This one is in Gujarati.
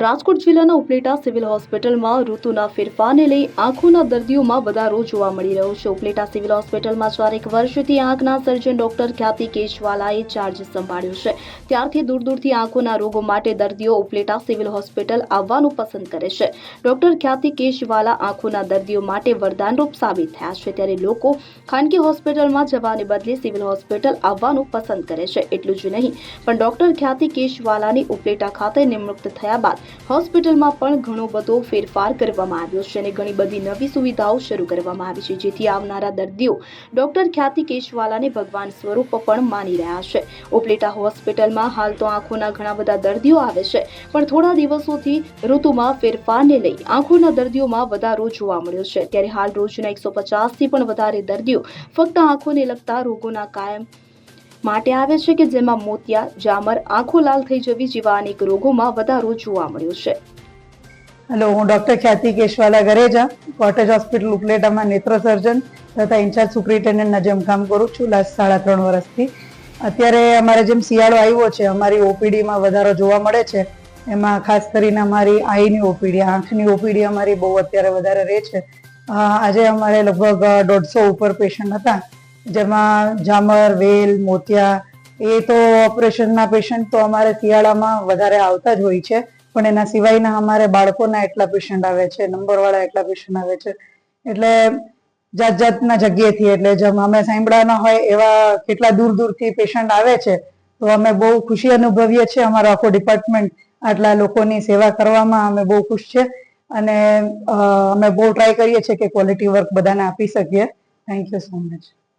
રાજકોટ જિલ્લાના ઉપલેટા સિવિલ હોસ્પિટલમાં ઋતુના ફેરફારને લઈ આંખોના દર્દીઓમાં વધારો જોવા મળી રહ્યો છે. ઉપલેટા સિવિલ હોસ્પિટલમાં ચારેક વર્ષથી આંખના સર્જન ડોક્ટર ખ્યાતિ કેશવાલાએ ચાર્જ સંભાળ્યો છે. ત્યારથી દૂર દૂરથી આંખોના રોગો માટે દર્દીઓ ઉપલેટા સિવિલ હોસ્પિટલ આવવાનું પસંદ કરે છે. ડોક્ટર ખ્યાતિ કેશવાલા આંખોના દર્દીઓ માટે વરદાનરૂપ સાબિત થયા છે. ત્યારે લોકો ખાનગી હોસ્પિટલમાં જવાને બદલે સિવિલ હોસ્પિટલ આવવાનું પસંદ કરે છે. એટલું જ નહીં, પણ ડોક્ટર ખ્યાતિ કેશવાલાની ઉપલેટા ખાતે નિમણૂક થયા બાદ હોસ્પિટલમાં પણ ઘણો બધો ફેરફાર કરવામાં આવ્યો છે અને ઘણી બધી નવી સુવિધાઓ શરૂ કરવામાં આવી છે, જેથી આવનારા દર્દીઓ ડોક્ટર ખ્યાતિ કેશવાલાને ભગવાન સ્વરૂપ પણ માની રહ્યા છે. ઉપલેટા હોસ્પિટલમાં હાલ તો આંખોના ઘણા બધા દર્દીઓ આવે છે, પણ થોડા દિવસોથી ઋતુમાં ફેરફારને લઈ આંખોના દર્દીઓમાં વધારો જોવા મળ્યો છે. ત્યારે હાલ રોજના એકસો પચાસથી પણ વધારે દર્દીઓ ફક્ત આંખોને લગતા રોગોના કાયમ માટે આવે છે કે જેમાં મોતિયા, જામર, આંખો લાલ થઈ જવી જેવા અનેક રોગોમાં વધારો જોવા મળ્યો છે. હેલો હું doctor Khyati Keshwala Gareja, cottage hospital ઉપલેટામાં નેત્ર સર્જન તથા ઇન્ચાર્જ સુપ્રિન્ટેન્ડન્ટના જેમ કામ કરું છું લાસ્ટ સાડા ત્રણ વર્ષથી. અત્યારે અમારે જેમ શિયાળો આવ્યો છે, અમારી ઓપીડીમાં વધારો જોવા મળે છે. એમાં ખાસ કરીને અમારી આઈની ઓપીડી, આંખની ઓપીડી અમારી બહુ અત્યારે વધારે રહે છે. આજે અમારે લગભગ દોઢસો ઉપર પેશન્ટ હતા. જેમાં જામર વેલ, મોતિયા, એ તો ઓપરેશનના પેશન્ટ તો અમારે શિયાળામાં વધારે આવતા જ હોય છે. પણ એના સિવાયના અમારે બાળકોના એટલા પેશન્ટ આવે છે, નંબરવાળા એટલા પેશન્ટ આવે છે. એટલે જાત જાતના જગ્યાએથી, એટલે જેમ અમે સાંભળાના હોય એવા કેટલા દૂર દૂરથી પેશન્ટ આવે છે, તો અમે બહુ ખુશી અનુભવીએ છીએ અમારો આખો ડિપાર્ટમેન્ટ આટલા લોકોની સેવા કરવામાં અમે બહુ ખુશ છે અને અમે બહુ ટ્રાય કરીએ છીએ કે ક્વોલિટી વર્ક બધાને આપી શકીએ. Thank you so much